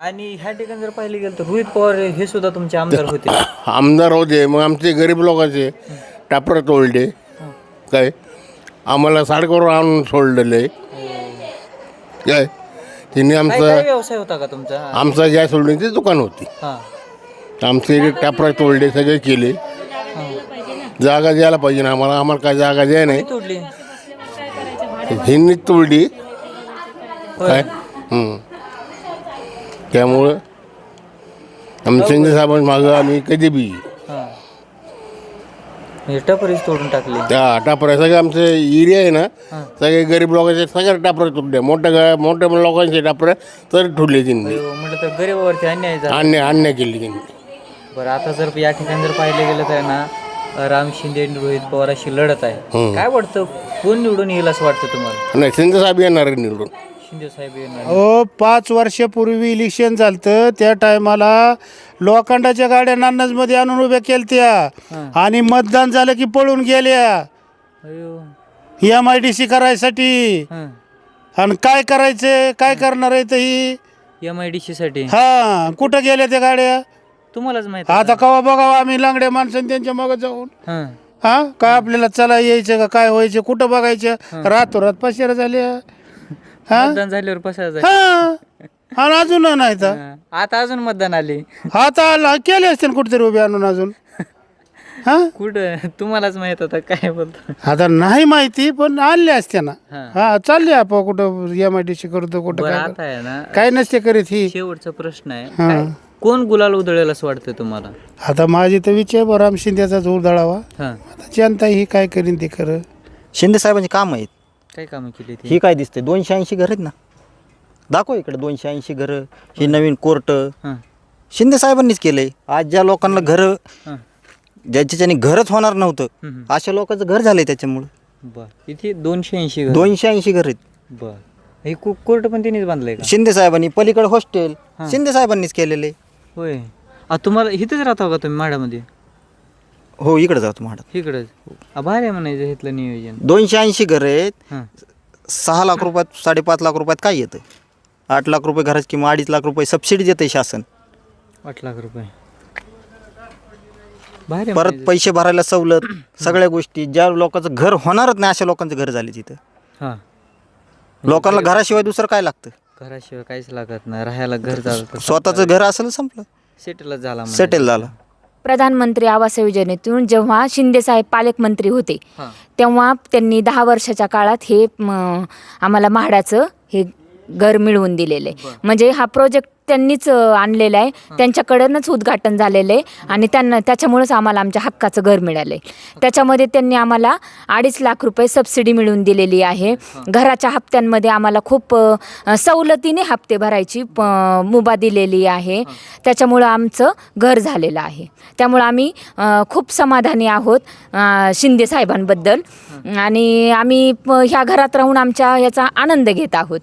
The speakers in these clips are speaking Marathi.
आणि ह्या ठिकाणी जर पाहिलं गेलं तर रोहित पवार हे सुद्धा तुमचे आमदार होते. आमदार होते. मग आमचे गरीब लोकांचे टापर तोडले. काय? आम्हाला साडकावर आणून सोडलेले. काय? काय आमचं काय व्यवसाय होता का तुमचा? आमचा गॅस सोडण्याची दुकान होती. हा. आमचे टापर तोडले सगळे केले. जागा द्यायला पाहिजे ना आम्हाला. आम्हाला काय जागा द्याय नाही. तोडली? हिंनी तोडली. काय? हं. त्यामुळं आम्ही शिंदे साहेबांच्या मागं आम्ही कधी बी हा. म्हणजे टपरीच तोडून टाकली. त्या टापर. सगळे आमचे एरिया आहे ना. सगळे गरीब लोकांचे सगळे टापर तुटले मोठ्या गा- मोठ्या लोकांचे टापर तर ठुडले त्यांनी. अयो, म्हटलं तर गरीबावरती अन्याय झाला. अन्य अन्य केली त्यांनी. बरं आता जर या ठिकाणी जर पाहिलं गेलं तर ना राम शिंदे आणि रोहित पवार अशी लढत आहे. हम्म. काय वाटतं? कोण निवडून येईल असं वाटतं तुम्हाला? नाही शिंदे साहेब येणार आहे निवडून. शिंदे साहेब येणार अहो पाच वर्षापूर्वी इलेक्शन झालं त्या टायमाला लोखंडाच्या गाड्या नान्नजमध्ये आणून उभ्या केलत्या. आणि मतदान झालं की पळून गेल्या. अयो. एम आय डी सी करायसाठी. हां. आणि काय करायचं काय करणार आहे तर ही? एम आय डी सी साठी. हा कुठं गेल्या त्या गाड्या? तुम्हालाच माहिती आता कवा बघावं आम्ही लांगड्या माणसं त्यांच्या मग जाऊन? हां. हा? काय आपल्याला चला यायचं का? काय व्हायचं? कुठं बघायचं? रातोरात पशेर झाल्या. हा? मतदान झाल्यावर पसायचं हा. आणि अजून नाही तर? आता अजून मतदान आले. आता आला केले असते कुठेतरी उभे आणून अजून? हा? कुठं? तुम्हालाच माहीत होता काय बोलतो. आता नाही माहिती पण आणले असते ना. हा. हा चालले आपण कुठं एम आय डी सी करतो कुठं बरं काय आता आहे ना. काय नसते करीत ही. शेवटचा प्रश्न आहे. काय? कोण गुलाल उधळेल असं वाटतं तुम्हाला? आता माझी तर विचार बरं राम शिंद्याचा जोर दळावा हां. आता जनता ही काय करीन ते खरं. शिंदे साहेबांची काम आहेत. काय कामं केली ती? ही काय दिसते दोनशे ऐंशी घर आहेत ना. दाखव इकडे दोनशे ऐंशी घरं ही नवीन कोर्ट. हां. शिंदे साहेबांनीच केलंय. आज ज्या लोकांना घरं हां. ज्याच्याने घरच होणार नव्हतं हम्म. अशा लोकांचं घर झालंय त्याच्यामुळं. बर. इथे दोनशे ऐंशी घर. दोनशे ऐंशी घर आहेत. बर. हे कु- कोर्ट पण तिनेच बांधलंय का? शिंदे साहेबांनी पलीकडे हॉस्टेल शिंदे साहेबांनीच केलेले. होय. आ तुम्हाला इथंच राहता का तुम्ही माड्यामध्ये हो इकडे जातो इकडंच आ, भारी आहे म्हणायचं इथलं नियोजन. दोनशे ऐंशी घरं आहेत. हां. सहा लाख रुपयात साडेपाच लाख रुपयात काय येतं आठ लाख रुपये घराची किंवा अडीच लाख रुपये सबसिडी देते शासन. आठ लाख रुपये. भारी आहे परत म्हणायचं. पैसे भरायला सवलत सगळ्या गोष्टी. ज्या लोकांचं घर होणारच नाही अशा लोकांचं घर झाले तिथं. हां. लोकांना घराशिवाय दुसरं काय लागतं? घराशिवाय काहीच लागत नाही. राहायला घर झालं स्वतःचं घर असेल संपलं. सेटलच झाला म्हणायचं. सेटल झालं. प्रधानमंत्री आवास योजनेतून जेव्हा शिंदेसाहेब पालकमंत्री होते तेव्हा त्यांनी दहा वर्षाच्या काळात हे म, आम्हाला म्हाडाचं हे घर मिळवून दिलेलं आहे. म्हणजे हा प्रोजेक्ट त्यांनीच आणलेला आहे. त्यांच्याकडूनच उद्घाटन झालेलं आहे. आणि त्यांना त्याच्यामुळेच आम्हाला आमच्या हक्काचं घर मिळालं आहे त्याच्यामध्ये त्यांनी आम्हाला अडीच लाख रुपये सबसिडी मिळवून दिलेली आहे. घराच्या हप्त्यांमध्ये आम्हाला खूप सवलतीने हप्ते भरायची प मुभा दिलेली आहे. त्याच्यामुळं आमचं घर झालेलं आहे. त्यामुळं आम्ही खूप समाधानी आहोत शिंदे साहेबांबद्दल. आणि आम्ही प- ह्या घरात राहून आमच्या ह्याचा आनंद घेत आहोत.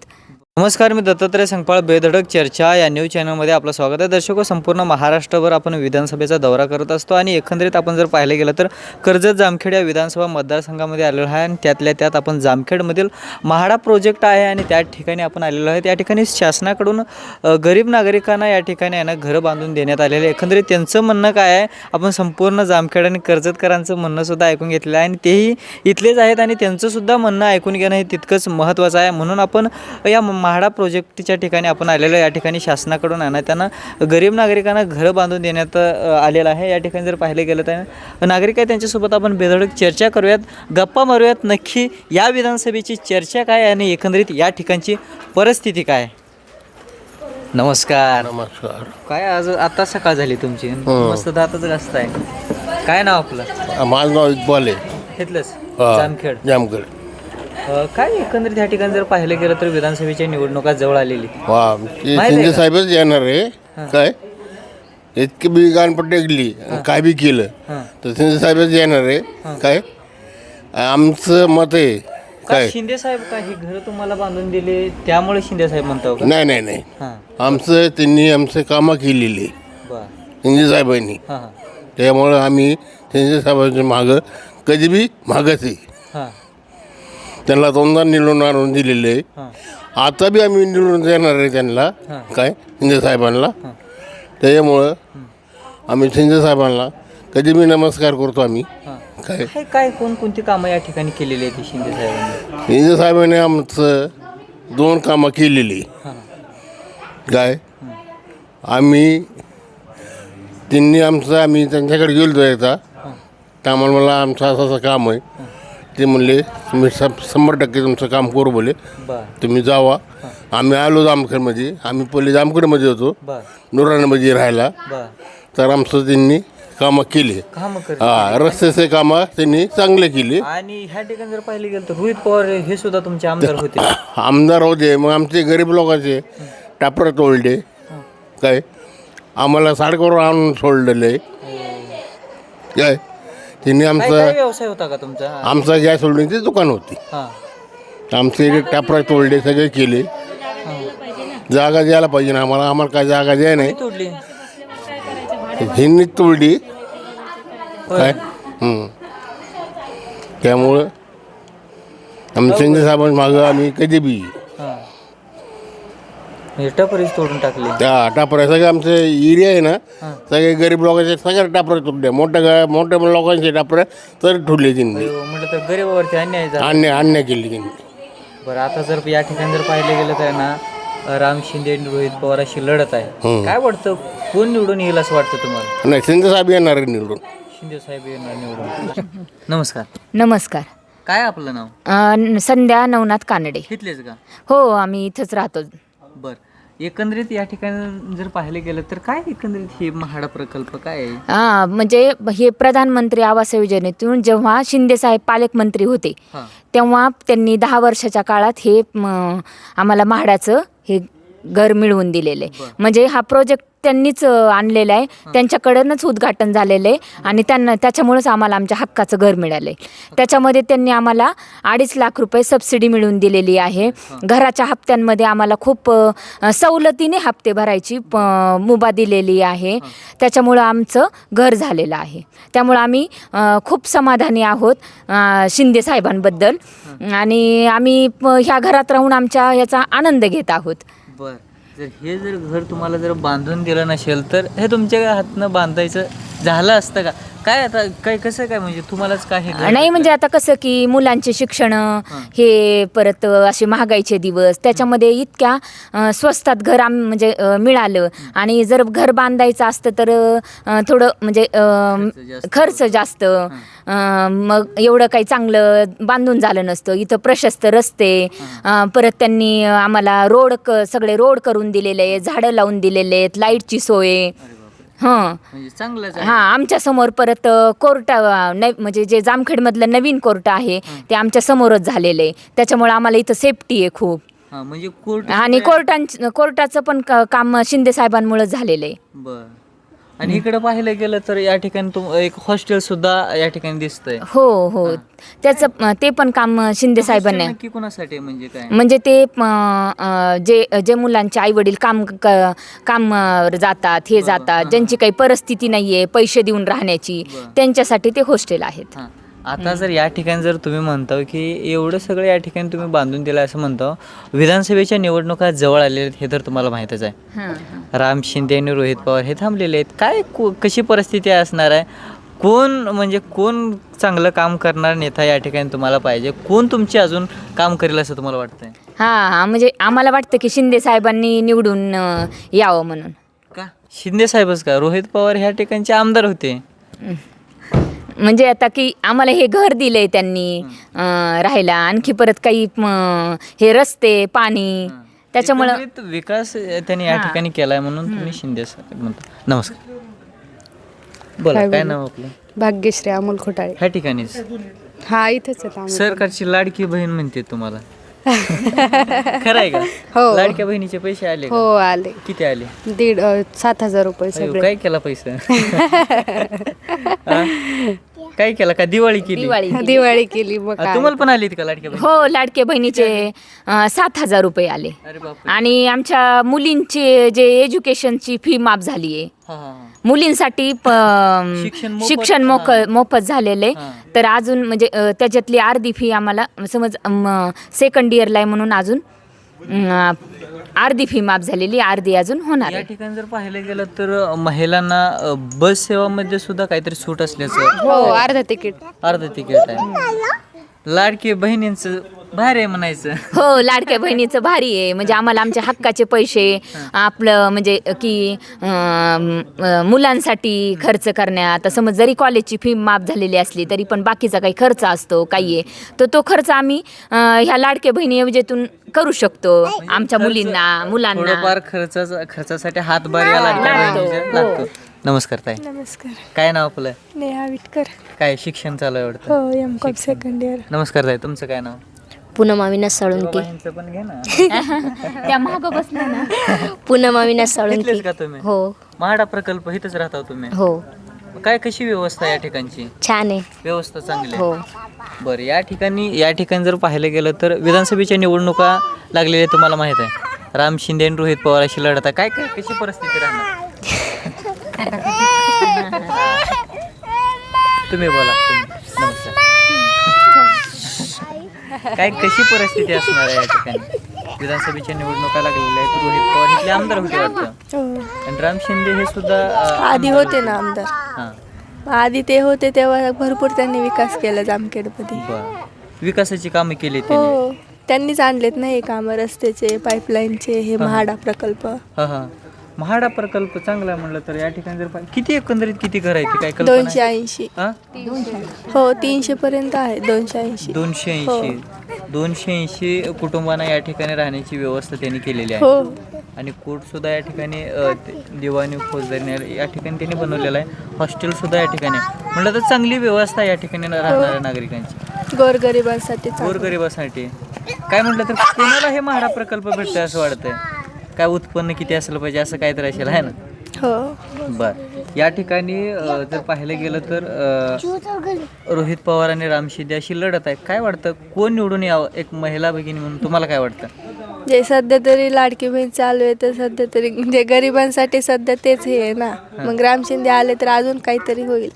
नमस्कार मी दत्तात्रय संगपाळ बेधडक चर्चा. या न्यूज चॅनलमध्ये आपलं स्वागत आहे. दर्शक हो, संपूर्ण महाराष्ट्रभर आपण विधानसभेचा दौरा करत असतो आणि एकंदरीत आपण जर पाहिलं गेलं तर कर्जत जामखेड या विधानसभा मतदारसंघामध्ये आलेलो आहे आणि त्यातल्या त्यात आपण जामखेडमधील म्हाडा प्रोजेक्ट आहे आणि त्या ठिकाणी आपण आलेलो आहे. त्या ठिकाणी शासनाकडून गरीब नागरिकांना या ठिकाणी आहे ना घरं बांधून देण्यात आलेले आहे. एकंदरीत त्यांचं म्हणणं काय आहे? आपण संपूर्ण जामखेड आणि कर्जतकरांचं म्हणणंसुद्धा ऐकून घेतलेलं आहे आणि तेही इथलेच आहेत आणि त्यांचंसुद्धा म्हणणं ऐकून घेणं हे तितकंच महत्त्वाचं आहे. म्हणून आपण या म्हाडा प्रोजेक्टच्या ठिकाणी आपण आलेलो या ठिकाणी शासनाकडून आहे ना त्यांना गरीब नागरिकांना घरं बांधून देण्यात आलेलं आहे. या ठिकाणी जर पाहिलं गेलं तर नागरिक आहे त्यांच्यासोबत आपण बेधडक चर्चा करूयात. गप्पा मारूयात. नक्की या विधानसभेची चर्चा काय आणि एकंदरीत या ठिकाणची परिस्थिती काय? नमस्कार. नमस्कार. काय आज आता सकाळ झाली तुमची. मस्त दातच घासताय. काय नाव आपलं? माझं नाव इक्बाल आहे. घेतलंच हा, जामखेड. जामखेड. काय एकंदरीत या ठिकाणी जर पाहिलं गेलं तर विधानसभेच्या निवडणुका जवळ आलेली. वा ते माहिती आहे शिंदे का? साहेबच येणार आहे. काय? इतकी बी टेकली काय बी केलं हां. तर शिंदे साहेबच येणार आहे. काय? आमचं मत आहे. काय? शिंदे साहेब का ही घर तुम्हाला बांधून दिले त्यामुळे शिंदे साहेब म्हणतो का? नाही नाही नाही. हां. आमचं त्यांनी आमचं कामं केलेली. बर. शिंदे साहेबांनी. हां हां. त्यामुळं आम्ही शिंदे साहेबांच्या मागं कधी बी मागच आहे हां. त्यांना दोनदा निवडून आणून दिलेले आहे. आता बी आम्ही निवडून देणार आहे त्यांना. काय? शिंदे साहेबांना. त्याच्यामुळं आम्ही शिंदे साहेबांना कधी बी नमस्कार करतो आम्ही. काय? काय काय कोणकोणती कामं या ठिकाणी केलेली आहेत शिंदे साहेबांनी? शिंदे साहेबांनी आमचं दोन कामं केलेली. काय? आम्ही त्यांनी आमचं आम्ही त्यांच्याकडे गेलो एकदा. आम्हाला मला आमचं असं असं काम आहे. ते म्हणले मी सब शंभर टक्के तुमचं काम करू बोले. बर. तुम्ही जावा. आम्ही आलो जामखेडमध्ये. आम्ही पहिले जामखेडमध्ये होतो. बर. नुराणमध्ये राहायला. बर. तर आमचं त्यांनी कामं केली. कामं कर. हा रस्त्याचे कामं त्यांनी चांगले केली. आणि ह्या ठिकाणी जर पाहिलं गेलं तर रोहित पवार हे सुद्धा तुमचे आमदार होते. आमदार होते. मग आमचे गरीब लोकांचे टापर तोडले. काय? आम्हाला साडकावर आणून सोडलेले. काय? काय आमचं काय व्यवसाय होता का तुमचा? आमचं गॅस सोडण्याची दुकान होती. हा. आमचे टापर तोडले सगळे केले. जागा द्यायला पाहिजे ना आम्हाला आम्हाला काय जागा द्याय नाही. तोडली? ह्यांनी तोडली. काय? हं. त्यामुळं शिंदे साहेबांच्या मागं आम्ही कधी बी म्हणजे टपरीच तोडून टाकली. त्या टापऱ्या. सगळे आमचे एरिया आहे ना सगळे गरीब लोकांचे सगळ्या टापऱ्या तुटले. मोठ्या गा- मोठ्या लोकांचे टापऱ्या तर ठुडले त्यांनी अयो, म्हटलं तर गरीबावरती अन्याय झाला. अन्य अन्य केली त्यांनी बरं आता जर या ठिकाणी जर पाहिलं गेलं तर ना राम शिंदे आणि रोहित पवार अशी लढत आहे. काय वाटतं? कोण निवडून येईल असं वाटतं तुम्हाला? नाही शिंदे साहेब येणार आहे निवडून. शिंदे साहेब येणार निवडून. नमस्कार. नमस्कार. काय आपलं नाव? अ, न- संध्या नवनाथ कानडे. घेतलेच का? हो आम्ही इथंच राहतो. बर एकंदरीत या ठिकाणी जर पाहिलं गेलं तर काय एकंदरीत हे महाडा प्रकल्प काय आहे हा म्हणजे हे प्रधानमंत्री आवास योजनेतून जेव्हा शिंदेसाहेब पालकमंत्री होते हा. तेव्हा त्यांनी दहा वर्षाच्या काळात हे म, आम्हाला म्हाडाचं हे घर मिळवून दिलेलं. आहे म्हणजे हा प्रोजेक्ट त्यांनीच आणलेला आहे. त्यांच्याकडूनच उद्घाटन झालेलं आहे. आणि त्यांना त्याच्यामुळेच आम्हाला आमच्या हक्काचं घर मिळालं आहे त्याच्यामध्ये त्यांनी आम्हाला अडीच लाख रुपये सबसिडी मिळवून दिलेली आहे. घराच्या हप्त्यांमध्ये आम्हाला खूप सवलतीने हप्ते भरायची प- मुभा दिलेली आहे. त्याच्यामुळं आमचं घर झालेलं आहे. त्यामुळं आम्ही खूप समाधानी आहोत शिंदे साहेबांबद्दल. आणि आम्ही प- ह्या घरात राहून आमच्या ह्याचा आनंद घेत आहोत. बर. जर हे जर घर तुम्हाला जर बांधून दिलं नसेल तर हे तुमच्या हातनं बांधायचं झालं असतं का? काय आता काय कसं काय म्हणजे तुम्हालाच काय हे नाही म्हणजे आता कसं की मुलांचे शिक्षण हे. परत असे महागाईचे दिवस त्याच्यामध्ये इतक्या अ, स्वस्तात घर आम म्हणजे अ, मिळालं. आणि जर घर बांधायचं असतं तर अ, थोडं म्हणजे अ, खर्च जास्त मग एवढं काही चांगलं बांधून झालं नसतं. इथं प्रशस्त रस्ते परत त्यांनी आम्हाला रोड क सगळे रोड करून दिलेले आहेत झाडं लावून दिलेले आहेत लाईटची सोय. हां. आहे. हा आमच्यासमोर परत कोर्ट न म्हणजे जे जामखेडमधलं नवीन कोर्ट आहे ते आमच्या समोरच झालेलं आहे. त्याच्यामुळे आम्हाला इथं सेफ्टी आहे खूप. म्हणजे कोर्ट आणि कोर्टां कोर्टाचं पण काम शिंदे साहेबांमुळे झालेलं आहे. बर. आणि इकडे पाहिलं गेलं तर या ठिकाणी तुम एक हॉस्टेल सुद्धा या ठिकाणी दिसतंय. हो हो. त्याचं ते पण काम शिंदे साहेबांनी. नक्की कोणासाठी आहे म्हणजे काय? म्हणजे ते अ, जे जे मुलांचे आई वडील काम क- काम जातात हे जातात ज्यांची काही परिस्थिती नाहीये पैसे देऊन राहण्याची त्यांच्यासाठी ते हॉस्टेल आहेत. हां. आता जर या ठिकाणी जर तुम्ही म्हणता की एवढं सगळं या ठिकाणी तुम्ही बांधून दिलं असं म्हणता विधानसभेच्या निवडणुका जवळ आलेल्या आहेत हे तर तुम्हाला माहीतच आहे. राम शिंदे आणि रोहित पवार हे थांबलेले आहेत. काय कशी परिस्थिती असणार आहे? कोण म्हणजे कोण चांगलं काम करणार नेता या ठिकाणी तुम्हाला पाहिजे? कोण तुमचे अजून काम करेल असं तुम्हाला वाटतंय? हां हां म्हणजे आम्हाला वाटतं की शिंदे साहेबांनी निवडून यावं म्हणून. का? शिंदे साहेबच का? रोहित पवार ह्या ठिकाणचे आमदार होते. म्हणजे आता की आम्हाला हे घर दिलंय त्यांनी अं, राहायला. आणखी परत काही म, हे रस्ते पाणी त्याच्यामुळं एकंदरीत विकास त्यांनी या ठिकाणी केलाय म्हणून तुम्ही शिंदे साहेब म्हणता. नमस्कार. बोला काय नाव आपलं? भाग्यश्री अमोल खोटाळे. ह्या ठिकाणीच. हा इथंच आहेत आम्ही. सरकारची लाडकी बहीण म्हणते तुम्हाला. खरं आहे का? हो. लाडक्या बहिणीचे पैसे आले का? हो आले. किती आले? दीड अ, सात हजार रुपये अयो, सगळे. काय केला पैसा? हा? काय केला का? दिवाळी केली. दिवाळी दिवाळी केली मग हा, काय? तुम्हाला पण आली का लाडक्या बहीण? हो लाडके बहिणीचे अं, सात हजार रुपये आले. अरे बाप आणि आमच्या मुलींची जे एज्युकेशनची फी माफ झाली आहे हा हा हा. मुलींसाठी प- शिक्षण मोफत- शिक्षण मोक. मोफत झालेलं. आहे तर अजून म्हणजे अ, त्याच्यातली अर्धी फी आम्हाला समज सेकंड इयरला आहे म्हणून अजून अं, अर्धी फी माफ झालेली अर्धी अजून होणार या आहे. ठिकाणी जर पाहायला गेलं तर महिलांना अ, बस सेवामध्ये सुद्धा काहीतरी सूट असल्याचं हो अर्धा तिकीट. अर्ध तिकीट आहे. लाडकी बहिणींचं बाहेर आहे म्हणायचं. हो लाडक्या बहिणीचं भारी आहे. म्हणजे आम्हाला आमच्या हक्काचे पैसे आपलं म्हणजे की अं, अं, मुलांसाठी खर्च करण्यात आता समज जरी कॉलेजची फी माफ झालेली असली तरी पण बाकीचा काही खर्च असतो काही आहे. तर तो खर्च आम्ही अं, ह्या लाडक्या बहिणी योजनेतून करू शकतो. आमच्या मुलींना मुलांना. थोडंफार खर्चाचा खर्चासाठी हातभार या लाडक्या लागतो. बहिणीच्या. लागतो. नमस्कार ताई. नमस्कार. काय नाव आपलं? नेहा विटकर. काय शिक्षण चालू आहे वाटतं? हो एम कॉम सेकंड इयर नमस्कार ताई तुमचं काय नाव? पूनम अविनाश साळुंके बाबांचं पण घे ना. त्या महाग बसल्या ना. पूनम अविनाश साळुंके. का तुम्ही? हो. महाडा प्रकल्प इथंच राहता तुम्ही? हो. काय कशी व्यवस्था या ठिकाणची? छान आहे. व्यवस्था चांगली हो. आहे बरं या ठिकाणी या ठिकाणी जर पाहायला गेलं तर विधानसभेच्या निवडणुका लागलेल्या तुम्हाला माहीत आहे. राम शिंदे आणि रोहित पवार अशी लढत आहे. काय काय कशी परिस्थिती राहणार? तुम्ही बोला. नमस्कार. काय कशी परिस्थिती असणार आहे या ठिकाणी? विधानसभेच्या निवडणुका लागलेल्या आहेत. रोहित पवार इथले आमदार होते वाटतं. आणि राम शिंदे हे सुद्धा आधी होते ना आमदार. हां. आधी ते होते तेव्हा भरपूर त्यांनी विकास केला जामखेडमध्ये. बर. विकासाची कामं केली त्यांनी. हो त्यांनीच आणलेत ना हे कामं रस्त्याचे पाईपलाईनचे हे. महाडा प्रकल्प. हा हा. महाडा प्रकल्प चांगला म्हणलं तर या ठिकाणी जर पाहिलं- किती एकंदरीत किती घर आहे ते काय कल्पना दोनशे आहे? ऐंशी. हा? हो तीनशे पर्यंत आहे दोनशे ऐंशी. दोनशे ऐंशी. दोनशे ऐंशी कुटुंबांना या ठिकाणी राहण्याची व्यवस्था त्यांनी केलेली हो. आहे आणि कोर्ट सुद्धा या ठिकाणी अ, ते- दिवाणी फौजदारी न्यायालय या ठिकाणी त्यांनी बनवलेलं आहे. हॉस्टेल सुद्धा या ठिकाणी आहे. म्हणलं तर चांगली व्यवस्था या ठिकाणी राहणाऱ्या नागरिकांची. गोरगरिबांसाठी चांगलं. गोरगरिबासाठी. काय म्हटलं तर कोणाला हे महाडा प्रकल्प भेटतोय असं वाटतंय? काय उत्पन्न किती असलं पाहिजे असं काहीतरी असेल आहे ना? हो. बर. या ठिकाणी अ, जर पाहायला गेलं तर अ, रोहित पवार आणि राम शिंदे अशी लढत आहे काय वाटतं? कोण निवडून यावं? एक महिला भगिनी म्हणून तुम्हाला काय वाटतं? जे सध्या तरी लाडकी बहीण चालू आहे तर सध्या तरी जे गरिबांसाठी सध्या तेच हे आहे ना. मग राम शिंदे आले तर अजून काहीतरी होईल.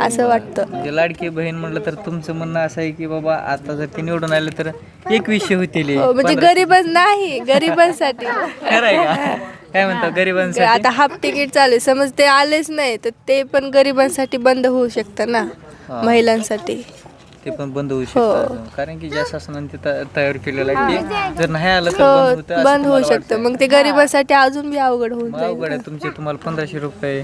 असं वाटतं. म्हणजे लाडकी बहीण म्हणलं तर तुमचं म्हणणं असं आहे की बाबा आता जर ते निवडून आले तर एक विषय होतील हो. म्हणजे गरिबां नाही गरिबांसाठी. खरं आहे का? काय म्हणता गरिबांसाठी? आता हाफ तिकीट चालू आहे. समज ते आलेच नाही तर ते पण गरिबांसाठी बंद होऊ शकतं ना महिलांसाठी. ते पण बंद होऊ शकतं कारण की ज्या शासनाने ते त- तयार केलेलं आहे ते जर नाही आलं तर बंद होतं हो असं बंद होऊ तुम्हाला शकतं. मग ते गरिबांसाठी अजून बी अवघड होऊन मग जाईल अवघड आहे. तुमचे तुम्हाला पंधराशे रुपये.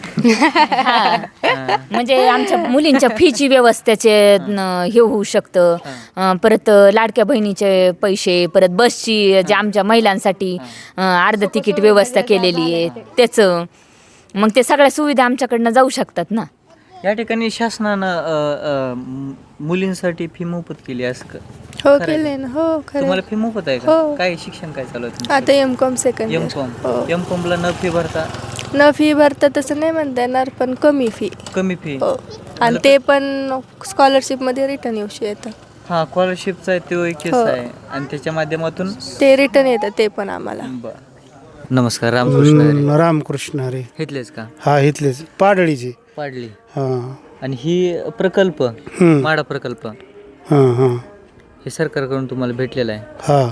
म्हणजे आमच्या मुलींच्या फीची व्यवस्थेचे न, हे होऊ शकतं. अं, परत लाडक्या बहिणीचे पैसे परत बसची जे आमच्या महिलांसाठी अं, अर्ध तिकीट व्यवस्था केलेली आहे त्याचं. मग ते सगळ्या सुविधा आमच्याकडनं जाऊ शकतात ना. या ठिकाणी शासनानं अ, अ, मु- मुलींसाठी फी मोफत केली असं क- हो. केले ना. हो खरं तुम्हाला फी मोफत आहे का? हो. काय शिक्षण काय चालू आहे आता M com second M com हो. एम कॉमला न फी भरता? न फी भरता तसं नाही म्हणता येणार पण कमी फी कमी फी हो. आणि ते पण स्कॉलरशिपमध्ये रिटर्न येऊ येतं हा स्कॉलरशिपचा आहे तो एक केस हो. आहे. आणि त्याच्या माध्यमातून? ते रिटर्न येतं ते पण आम्हाला. बर. नमस्कार रामकृष्ण हरी. रामकृष्ण अरे घेतलेच का? हा इथलेच. पाडळीचे. पाडली. हा. आणि ही प्रकल्प. माडा प्रकल्प हा हा. हे सरकारकडून तुम्हाला भेटलेला आहे. हा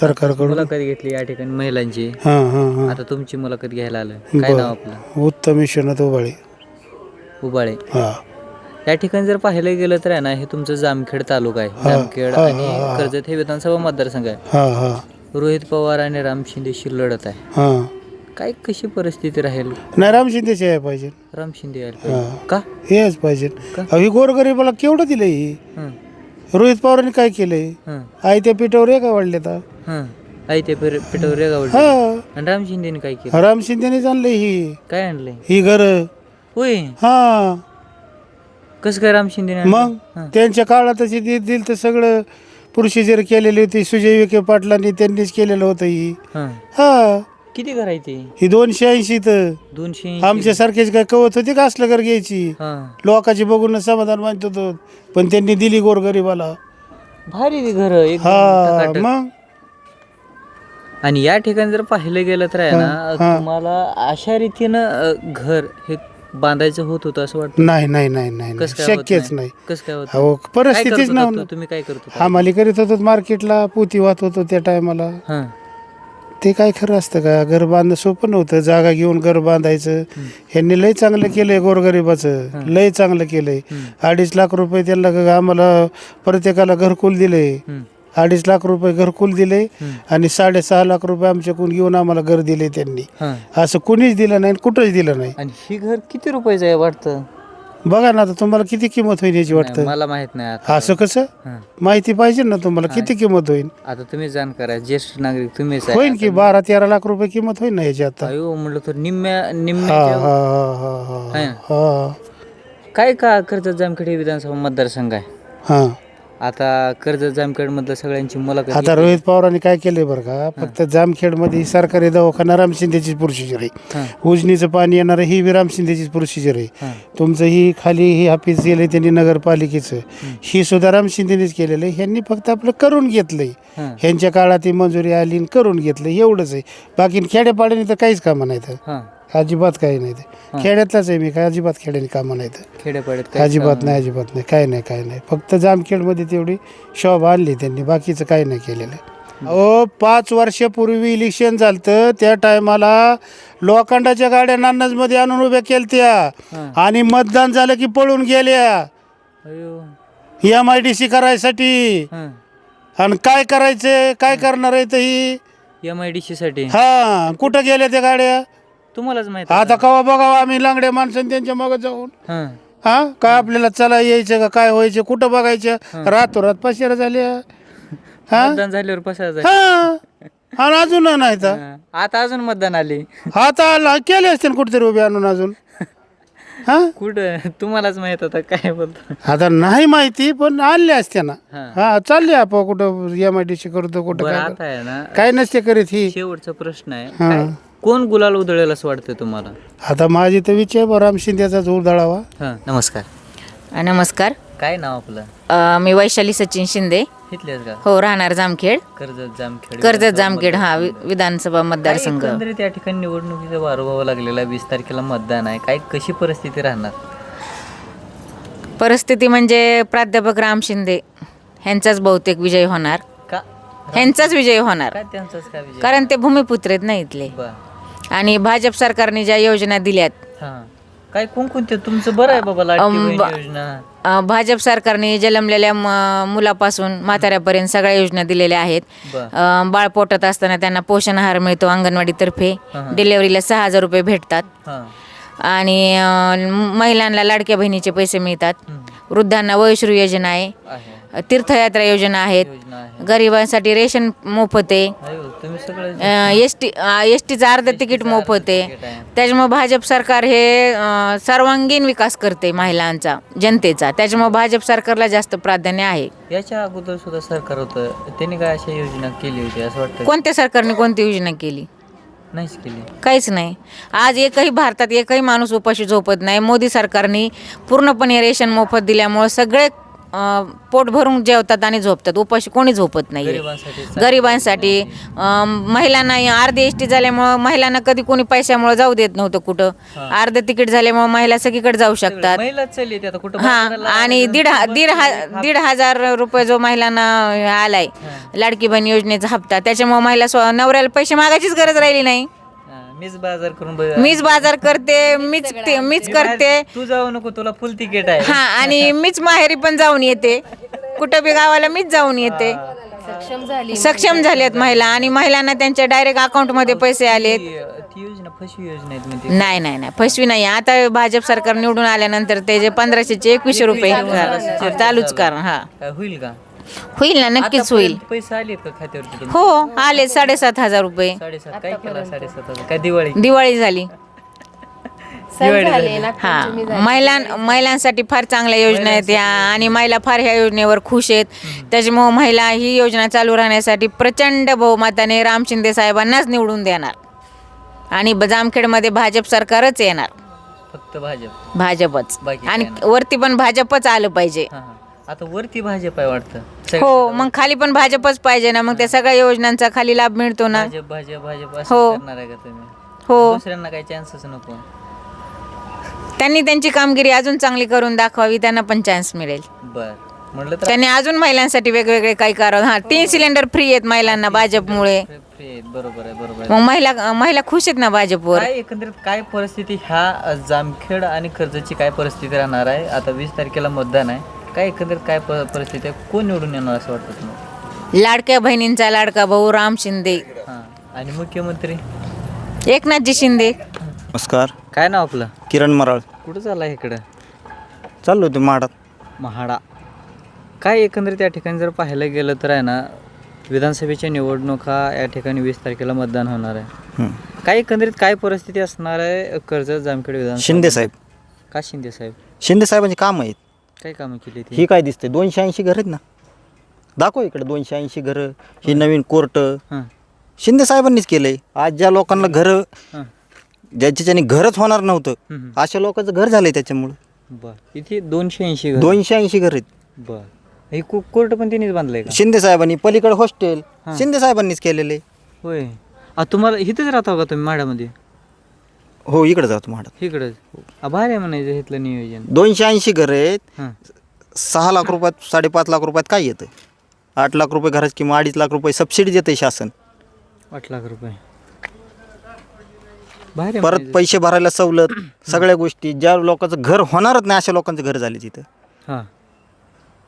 सरकारकडून? मुलाखत घेतली या ठिकाणी महिलांची. हा हा हा. आता तुमची मुलाखत घ्यायला आलं काय नाव आपलं? उत्तम ईश्वरनाथ उबाळे. उबाळे. हा. या ठिकाणी जर पाहायला गेलं तर आहे ना हे तुमचं जामखेड तालुका आहे. जामखेड आणि कर्जत हे विधानसभा मतदारसंघ आहे. हा हा. रोहित पवार आणि राम शिंदेशी लढत आहे. हा. काय कशी परिस्थिती राहील? नाही राम शिंदेचे आहे पाहिजे. राम शिंदे यायला पाहिजे. का? हेच पाहिजे. अहो, ही गोरगरीबाला केवढं दिलं ही? हं, रोहित पवारांनी काय केलंय? हं, आई त्या पिठावर एका वाढले तर हं. आई ते पिर- पिठावर रेगावलं हा. आणि राम शिंदेने काय केलं? राम शिंदेनेच आणलंय ही. काय आणलंय? ही घर. होय. हा. कसं काय राम शिंदेने आणलं? मग? त्यांच्या काळातच हे दि- दिलं तर सगळं प्रोसिजर केलेली होती. सुजय विखे पाटलांनी त्यांनीच केलेलं होतं ही. हं. हा. किती ते? ही दोनशे ऐंशी तर दोनशे ऐंशी. आमच्या सारखेच काय कवत होती का असलं घर घ्यायची? हं. लोकांची बघून समाधान मानत होतो. पण त्यांनी दिली गोरगरीबाला भारी घर हा मग? आणि या ठिकाणी जर पाहिलं गेलं तर आहे ना तुम्हाला अशा रीतीनं अ, घर हे बांधायचं होत होतं असं वाटतं? नाही नाही नाही नाही नाही. कसं काय होत शक्यच नाही? कसं काय होत अहो काय परिस्थितीच होता नव्हती तू? तुम्ही काय करत होता? आम्हाला करीत होतो मार्केटला पोती वाहत होतो त्या टायमाला. हं. ते काय खरं असतं का? घर बांधणं सोपं नव्हतं. जागा घेऊन घर बांधायचं. ह्यांनी लय चांगलं केलंय गोरगरिबाचं. लय चांगलं केलंय. अडीच लाख रुपये त्यांना आम्हाला प्रत्येकाला घरकुल दिले अडीच लाख रुपये घरकुल दिले आणि साडेसहा लाख रुपये आमच्याकडून घेऊन आम्हाला घर दिले त्यांनी. असं कुणीच दिलं नाही आणि कुठंच दिलं नाही. आणि ही घर किती रुपयाचं आहे वाटतं? बघा ना आता तुम्हाला किती किंमत होईल याची नाही, वाटतं? मला माहीत नाही आता. असं कसं? हां. माहिती पाहिजे ना तुम्हाला किती किंमत होईल? आता तुम्ही जाणकार आहे ज्येष्ठ नागरिक तुम्हीच आहे होईल की बारा तेरा लाख रुपये किंमत होईल ना याची आता? अयो म्हटलं तर निम्म्या हा निम्म्याच्या हा हा हा आहे हा. ना? हा. काय का कर्जत जामखेड हे विधानसभा मतदारसंघ आहे? हा. आता कर्जत जामखेड मधलं सगळ्यांची मुलाखत आता रोहित पवारांनी काय केलंय बरं का? फक्त जामखेडमध्ये सरकारी दवाखाना राम शिंदेचीच प्रोसिजर आहे उजनीचं पाणी येणार ही बी राम शिंदेचीच प्रोसिजर आहे तुमचं ही खाली ही ऑफिस गेले त्यांनी नगरपालिकेचं. ही सुद्धा राम शिंदेनेच केलेलं आहे. ह्यांनी फक्त आपलं करून घेतलंय. हं. ह्यांच्या काळात ही मंजुरी आली आणि करून घेतलं एवढंच आहे. बाकी खेड्यापाड्याने तर काहीच कामं नाहीत. हां. अजिबात काही नाही ते. खेड्यातलाच आहे मी काय अजिबात खेड्याने कामं नाहीत. खेड्यापाड्यात काय अजिबात नाही अजिबात नाही काय नाही काय नाही. फक्त जामखेडमध्ये तेवढी शोभा आणली त्यांनी बाकीचं काही नाही केलेलं. अहो पाच वर्षापूर्वी इलेक्शन झालं त्या टायमाला लोखंडाच्या गाड्या नान्नजमध्ये आणून उभ्या केलत्या. आणि मतदान झालं की पळून गेल्या. अयो. एम आय डी सी करायसाठी. हां. आणि काय करायचं काय करणार आहे तर ही एम आय डी सी साठी. हा कुठं गेल्या त्या गाड्या? तुम्हालाच माहीत आता कवा बघावं आम्ही लांगड्या माणसं त्यांच्या मग जाऊन? हां. हा? काय आपल्याला चला यायचं का काय व्हायचं कुठं बघायचं? रातोरात पशेरा झाल्या. हा? मतदान झाल्यावर पसायचं हा. आणि अजून नाही तर? आता अजून मतदान आले. आता आला केले असते ना कुठेतरी उभे आणून अजून? हा? कुठं? तुम्हालाच माहीत होता काय बोलतो. आता नाही माहिती पण आणले असते ना. हा. हा चालले आपण कुठं एम आय डी सी करतो कुठं बरं काय आता आहे ना. काय नसते करीत ही. शेवटचा प्रश्न आहे. हा. काय- कोण गुलाल उधळेल असं वाटतं तुम्हाला? आता माझी तर विचार बरं राम शिंदेचा जोर दळावा हां नमस्कार. नमस्कार. काय नाव आपलं? अ, मी वैशाली सचिन शिंदे. का? हो राहणार जामखेड. कर्जत जामखेड कर्जत जामखेड हा वि- विधानसभा मतदारसंघ. काय एकंदरीत या ठिकाणी निवडणुकीचा वार व्हावा लागलेला वीस तारखेला मतदान आहे. काय कशी परिस्थिती राहणार? परिस्थिती म्हणजे प्राध्यापक राम शिंदे ह्यांचाच बहुतेक विजय होणार. का? ह्यांचाच विजय होणार. काय त्यांचाच काय विजय? कारण ते भूमिपुत्र आहेत ना इथले. बर. आणि भाजप सरकारने ज्या योजना दिल्यात हां. काय कोणकोणते तुमचं बरं आहे बाबा लाडकी अं, बहीण ब- योजना. अ, भाजप सरकारने जन्मलेल्या म- मुलापासून म्हाताऱ्यापर्यंत सगळ्या योजना दिलेल्या आहेत. बर. अ, बाळ पोटात असताना त्यांना पोषण आहार मिळतो अंगणवाडीतर्फे. डिलेवरीला सहा हजार रुपये भेटतात. हां. आणि अ, महिलांना लाडक्या बहिणीचे पैसे मिळतात. वृद्धांना वयश्रू योजना आहे. आहे. तीर्थयात्रा योजना आहेत. योजना आहे. गरिबांसाठी रेशन मोफत आहे. अयो, तुम्ही सगळं एस टी एस टीचं अर्ध तिकीट मोफत आहे. त्याच्यामुळे भाजप सरकार हे अ, सर्वांगीण विकास करते महिलांचा जनतेचा. त्याच्यामुळे भाजप सरकारला जास्त प्राधान्य आहे. याच्या अगोदर सुद्धा सरकार होतं. त्यांनी काय अशा योजना केली होती असं वाटतं? कोणत्या सरकारने कोणती योजना केली? नाहीच केली. काहीच नाही. आज एकही भारतात एकही माणूस उपाशी झोपत नाही. मोदी सरकारने पूर्णपणे रेशन मोफत दिल्यामुळे सगळे अ, पोट भरून जेवतात आणि झोपतात. उपाशी कोणी झोपत नाही गरिबांसाठी महिलांना अर्धी एस टी झाल्यामुळं महिलांना कधी कोणी पैशामुळे जाऊ देत नव्हतं कुठं. अर्ध तिकीट झाल्यामुळे महिला सगळीकडे जाऊ शकतात. महिलाच चालली आता कुठं हा बाजाराला आणि दीड हा- दीड हा- दीड हजार रुपये जो महिलांना आलाय लाडकी बहीण योजनेचा हप्ता त्याच्यामुळे महिला स्व- नवऱ्याला पैसे मागायचीच गरज राहिली नाही. मीच बाजार करून बघ- मीच बाजार करते मीच ते- मीच करते. तू जाऊ नको तुला फुल तिकीट आहे. हा आणि मीच माहेरी पण जाऊन येते. कुठं बी गावाला मीच जाऊन येते. सक्षम झाल्यात महिला आणि महिलांना त्यांच्या डायरेक्ट अकाउंटमध्ये पैसे आलेत. ती ती योजना फसवी योजना आहेत म्हणजे नाही नाही नाही फसवी नाही. आता भाजप सरकार निवडून आल्यानंतर ते जे पंधराशेचे एकवीसशे रुपये चालूच करा हा. काय होईल का? होईल ना नक्कीच होईल. आतापर्यंत पैसे आलेत का खात्यावरती तुमच्या? हो आले साडेसात हजार रुपये. साडेसात काय केला साडेसात हजार? काय दिवाळी? दिवाळी झाली. दिवाळी झाली. हा महिलां महिलांसाठी फार चांगल्या योजना आहेत या आणि महिला फार ह्या योजनेवर खुश आहेत. त्याच्यामुळे महिला ही योजना चालू राहण्यासाठी प्रचंड बहुमताने राम शिंदे साहेबांनाच निवडून देणार. आणि ब- जामखेडमध्ये भाजप सरकारच येणार. फक्त भाजप. भाजपच. बाकी आणि वरती पण भाजपच आलं पाहिजे. हा हा. आता वरती भाजप आहे वाटतं. हो मग खाली पण भाजपच पाहिजे ना मग त्या सगळ्या योजनांचा खाली लाभ मिळतो ना. भाजप भाजप भाजप असं हो. करणार आहे का तुम्ही? हो. दुसऱ्यांना काही चान्सच नको. त्यांनी त्यांची कामगिरी अजून चांगली करून दाखवावी त्यांना पण चान्स मिळेल. बर. तर त्यांनी अजून महिलांसाठी वेगवेगळे काही करावं हां तीन सिलेंडर फ्री आहेत महिलांना भाजपमुळे. फ्री आहेत, बरोबर आहे बरोबर आहे. मग महिला महिला खुश आहेत ना भाजपवर? काय एकंदरीत काय परिस्थिती ह्या अ, जामखेड आणि कर्जची काय परिस्थिती राहणार आहे? आता वीस तारखेला मतदान आहे. काय एकंदरीत काय प- परिस्थिती आहे? कोण निवडून येणार असं वाटतं तुम्हाला? लाडक्या बहिणींचा लाडका भाऊ राम शिंदे. हां. आणि मुख्यमंत्री? एकनाथजी शिंदे. नमस्कार. काय नाव आपलं? किरण मराळ. कुठं चाललं आहे इकडं? चाललो होतो माडात महाडा. काय एकंदरीत या ठिकाणी जर पाहायला गेलं तर आहे ना विधानसभेच्या निवडणुका या ठिकाणी वीस तारखेला मतदान होणार आहे. हं. काय एकंदरीत काय परिस्थिती असणार आहे कर्जत जामखेड विधानसभा शिंदे साहेब. का शिंदे साहेब? शिंदे साहेबांची काम आहेत. काय कामं केली ती? ही काय दिसते दोनशे ऐंशी घर आहेत ना. दाखव इकडे दोनशे ऐंशी घरं ही नवीन कोर्ट. हां. शिंदे साहेबांनीच केलंय. आज ज्या लोकांना घरं हां. ज्याच्याने घरच होणार नव्हतं हम्म. अशा लोकांचं घर झालंय त्याच्यामुळं. बर. इथे दोनशे ऐंशी घर. दोनशे ऐंशी घर आहेत. बर. हे को कोर्ट पण त्यांनीच बांधलंय का? शिंदे साहेबांनी पलीकडे हॉस्टेल शिंदे साहेबांनीच केलेले. होय. आ तुम्हाला इथेच राहता का तुम्ही माड्यामध्ये? हो इकडे जातो माडात इकडंच आ, भारी आहे म्हणायचं इथलं नियोजन. दोनशे ऐंशी घर आहेत. हां. सहा लाख रुपयात साडेपाच लाख रुपयात काय येतं? आठ लाख रुपये घराची किंवा अडीच लाख रुपये सबसिडी देते शासन. आठ लाख रुपये. भारी आहे परत म्हणायचं. पैसे भरायला सवलत सगळ्या गोष्टी. ज्या लोकांचं घर होणारच नाही अशा लोकांचं घर झाले तिथं. हां.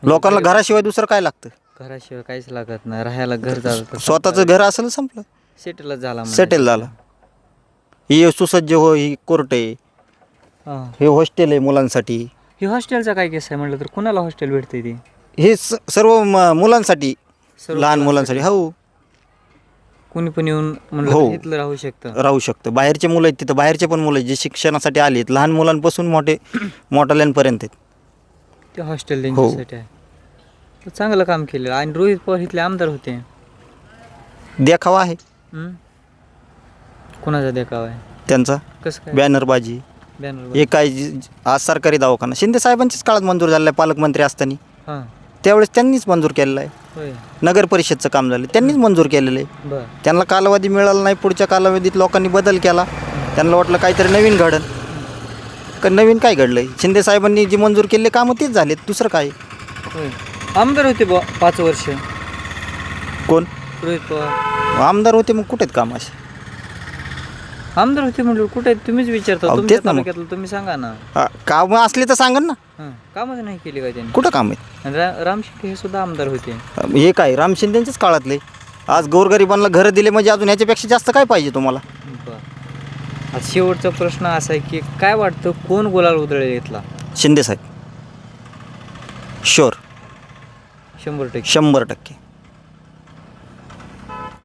लोकांना घराशिवाय दुसरं काय लागतं? घराशिवाय काहीच लागत नाही. राहायला घर जात स्वतःचं घर असेल संपलं. सेटलच झाला म्हणायचं. सेटल झालं. ही सुसज्ज हो ही कोर्ट आहे. हां. हे हॉस्टेल आहे मुलांसाठी. हे हॉस्टेलचा काय केस आहे म्हटलं तर? कुणाला हॉस्टेल भेटते ती? हे स- सर्व म- मुलांसाठी. सर्व लहान मुलांसाठी. हो. कुणी पण येऊन म्हणलं हो. तर इथलं राहू शकतं. राहू शकतं. बाहेरचे मुलं आहेत तिथं. बाहेरचे पण मुलं आहेत जे शिक्षणासाठी आले आहेत. लहान मुलांपासून मोठे मोठ्याल्यांपर्यंत आहेत. ते हॉस्टेल हो. त्यांच्यासाठी आहे. तर चांगलं काम केलेलं. आणि रोहित पवार इथले आमदार होते. देखावा आहे? कोणाचा देखाव आहे? त्यांचा? कसं काय? बॅनरबाजी बॅनर हे काय जी- आज सरकारी दवाखाना. शिंदे साहेबांच्याच काळात मंजूर झालेला आहे पालकमंत्री असताना. हां. त्यावेळेस त्यांनीच मंजूर केलेलं आहे. होय. नगर परिषदचं काम झालं. त्यांनीच मंजूर केलेलं आहे. बर. त्यांना कालावधी मिळाला नाही पुढच्या कालावधीत लोकांनी बदल केला. त्यांना वाटलं काहीतरी नवीन घडन का नवीन काय घडलंय? शिंदे साहेबांनी जी मंजूर केलेले कामं तेच झालेत. दुसरं काय? होय. आमदार होते बुवा पाच वर्ष. कोण? रोहित पवार. आमदार होते मग कुठे आहेत काम असे? आमदार होते म्हटलं कुठे आहेत? तुम्हीच विचारता अहो, तुमच्या तेच ना मग. तालुक्यातलं तुम्ही सांगा ना. हा, कामं असले तर सांगा ना. हां कामच नाही केली काय त्यांनी. कुठं काम आहेत? आणि रा- राम शिंदे हे सुद्धा आमदार होते. हे काय राम शिंदेच्याच काळातले? आज गोरगरिबांना घरं दिले म्हणजे अजून ह्याच्यापेक्षा जास्त काय पाहिजे तुम्हाला? बर. आता शेवटचा प्रश्न असा आहे की काय वाटतं कोण गुलाल उधळेल इथला? शिंदे साहेब. शुअर. शंभर टक्के. शंभर टक्के.